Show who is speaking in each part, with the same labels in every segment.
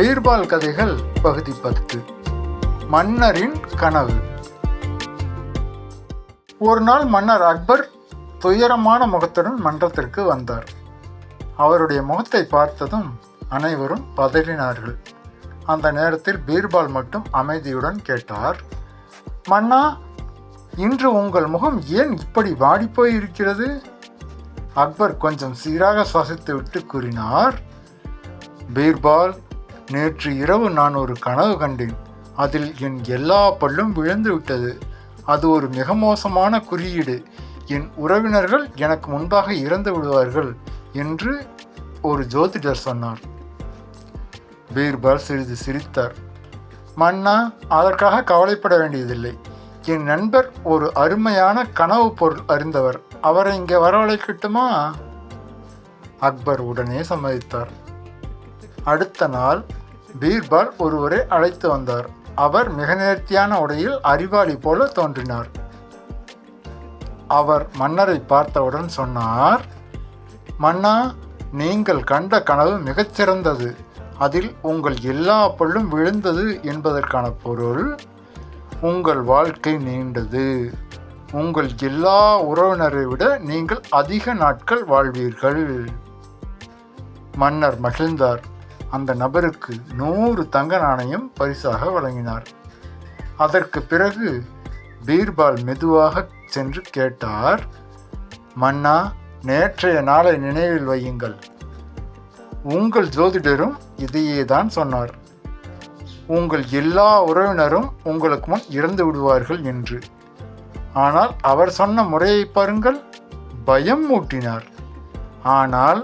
Speaker 1: பீர்பால் கதைகள் பகுதி பத்து. மன்னரின் கனவு. ஒரு நாள் மன்னர் அக்பர் துயரமான முகத்துடன் மன்றத்திற்கு வந்தார். அவருடைய முகத்தை பார்த்ததும் அனைவரும் பதறினார்கள். அந்த நேரத்தில் பீர்பால் மட்டும் அமைதியுடன் கேட்டார் மன்னா இன்று உங்கள் முகம் ஏன் இப்படி வாடிப்போய் இருக்கிறது அக்பர் கொஞ்சம் சீராக சுவாசித்துவிட்டு கூறினார் பீர்பால் நேற்று இரவு நான் ஒரு கனவு கண்டேன். அதில் என் எல்லா பல்லும் விழுந்து விட்டது. அது ஒரு மிக மோசமான குறியீடு. என் உறவினர்கள் எனக்கு முன்பாக இறந்து விடுவார்கள் என்று ஒரு ஜோதிடர் சொன்னார். பீர்பால் சிறிது சிரித்தார். மன்னா அதற்காக கவலைப்பட வேண்டியதில்லை. என் நண்பர் ஒரு அருமையான கனவு பொருள் அறிந்தவர். அவரை இங்கே வரவழைக்கட்டுமா? அக்பர் உடனே சம்மதித்தார். அடுத்த நாள் பீர்பால் ஒருவரை அழைத்து வந்தார். அவர் மிக நேர்த்தியான உடையில் அறிவாளி போல தோன்றினார். அவர் மன்னரை பார்த்தவுடன் சொன்னார் மன்னா நீங்கள் கண்ட கனவு மிகச்சிறந்தது அதில் உங்கள் எல்லா பொருளும் விழுந்தது என்பதற்கான பொருள் உங்கள் வாழ்க்கை நீண்டது. உங்கள் எல்லா உறவினரை விட நீங்கள் அதிக நாட்கள் வாழ்வீர்கள் மன்னர் மகிழ்ந்தார். அந்த நபருக்கு நூறு தங்க நாணயம் பரிசாக வழங்கினார். அதற்கு பிறகு பீர்பால் மெதுவாக சென்று கேட்டார் மன்னா நேற்றைய நாளை நினைவில் வையுங்கள். உங்கள் ஜோதிடரும் இதையே தான் சொன்னார். உங்கள் எல்லா உறவினரும் உங்களுக்கு முன் இறந்து விடுவார்கள் என்று. ஆனால் அவர் சொன்ன முறையை பாருங்கள். பயம் மூட்டினார். ஆனால்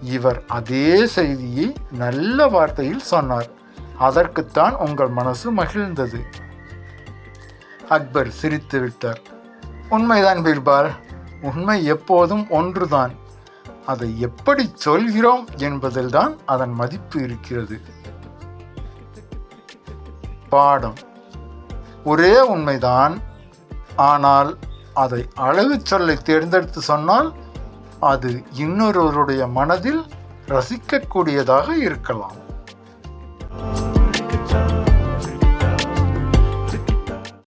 Speaker 1: இவர் அதே செய்தியை நல்ல வார்த்தையில் சொன்னார். அதற்குத்தான் உங்கள் மனசு மகிழ்ந்தது. அக்பர் சிரித்து விட்டார். உண்மைதான் பீர்பால் உண்மை எப்போதும் ஒன்றுதான். அதை எப்படி சொல்கிறோம் என்பதில்தான் அதன் மதிப்பு இருக்கிறது. பாடம். ஒரே உண்மைதான். ஆனால் அதை அழகு சொல்லை தேர்ந்தெடுத்து சொன்னால் அது இன்னொருவருடைய மனதில் ரசிக்கக்கூடியதாக இருக்கலாம்.